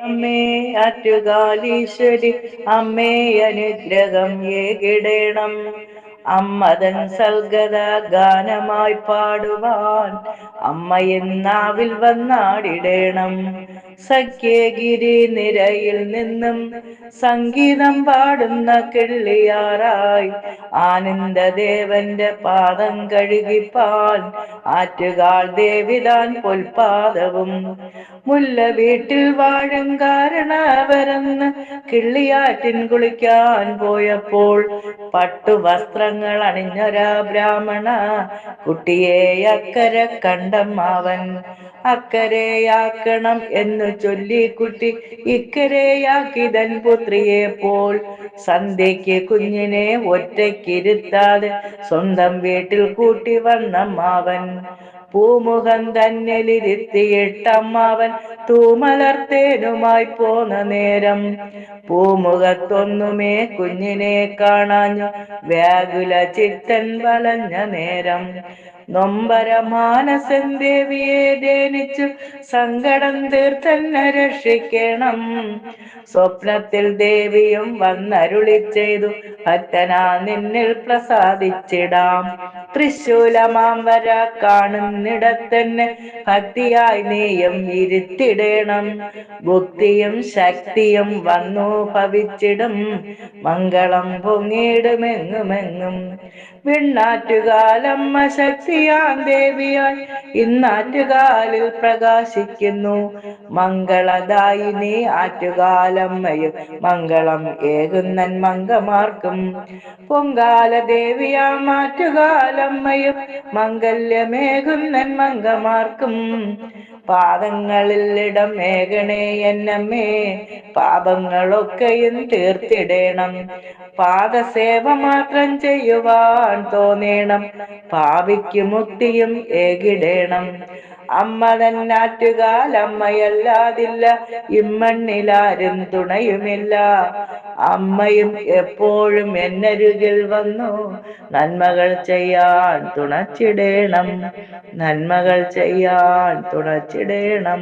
അമ്മേ അറ്റുകാലീശ്വരി അമ്മേ അനുഗ്രഹം ഏകിടേണം. അമ്മതൻ സൽഗത ഗാനമായി പാടുവാൻ അമ്മ എന്നാവിൽ വന്നാടിടേണം. സഖ്യഗിരി നിരയിൽ നിന്നും സംഗീതം പാടുന്ന കിള്ളിയാറായി ആനന്ദദേവന്റെ പാദം കഴുകിപ്പാൻ ആറ്റുകാൾ ദേവിതാൻ പൊൽപാദവും. മുല്ല വീട്ടിൽ വാഴും കാരണവരെന്ന് കിള്ളിയാറ്റിൻ കുളിക്കാൻ പോയപ്പോൾ പട്ടുവസ്ത്രങ്ങൾ അണിഞ്ഞൊരാ ബ്രാഹ്മണ. കുട്ടിയെ അക്കരെ കണ്ടമ്മാവൻ അക്കരെയാക്കണം എന്നു ചൊല്ലി കുട്ടി ഇക്കരെയാക്കിതൻ പുത്രിയെ പോൽ. സന്ധ്യയ്ക്ക് കുഞ്ഞിനെ ഒറ്റയ്ക്കിരുത്താതെ സ്വന്തം വീട്ടിൽ കൂട്ടി വന്നമ്മാവൻ. പൂമുഖം തന്നിലിരുത്തിയിട്ടമ്മാവൻ. തൂമലർത്തേനുമായി പോന്ന നേരം പൂമുഖത്തൊന്നുമേ കുഞ്ഞിനെ കാണാഞ്ഞു. വ്യാകുല ചിത്തൻ വലഞ്ഞ നേരം നൊമ്പര മാനസൻ ദേവിയെ ധ്യാനിച്ചു സങ്കടം തീർത്തന്നെ രക്ഷിക്കണം. സ്വപ്നത്തിൽ ദേവിയും വന്നരുളി ചെയ്തു ഭക്തനാ നിന്നിൽ പ്രസാദിച്ചിടാം. തൃശൂലമാംവര കാണുന്നിടത്തന്നെ ഭക്തിയായി നീയും ഇരുത്തിടേണം. ഭുക്തിയും ശക്തിയും വന്നു ഭവിച്ചിടും മംഗളം പൊങ്ങിയിടുമെങ്ങുമെങ്ങും വിണ്ണാറ്റുകാലമ്മ ശക്തിയാൻ ദേവിയായി ഇന്നാറ്റുകാലിൽ പ്രകാശിക്കുന്നു. മംഗളദായിനി ആറ്റുകാലമ്മയും മംഗളം ഏകുന്നൻ മംഗമാർക്കും. പൊങ്കാല ദേവിയാം ആറ്റുകാലമ്മയും മംഗല്യമേകുന്നൻ മംഗമാർക്കും. പാദങ്ങളിൽ ഇടമേകണേ എന്നമ്മേ. പാപങ്ങളൊക്കെയും തീർത്തിടേണം. പാദസേവ മാത്രം ചെയ്യുവാൻ തോന്നേണം. പാവിക്ക് മുക്തിയും ഏകിടേണം. അമ്മ തന്നാറ്റുകാലമ്മയല്ലാതില്ല ഇമ്മണ്ണിലാരും തുണയുമില്ല. അമ്മയും എപ്പോഴും എന്നരുകിൽ വന്നു. നന്മകൾ ചെയ്യാൻ തുണച്ചിടേണം. നന്മകൾ ചെയ്യാൻ തുണച്ചിടേണം.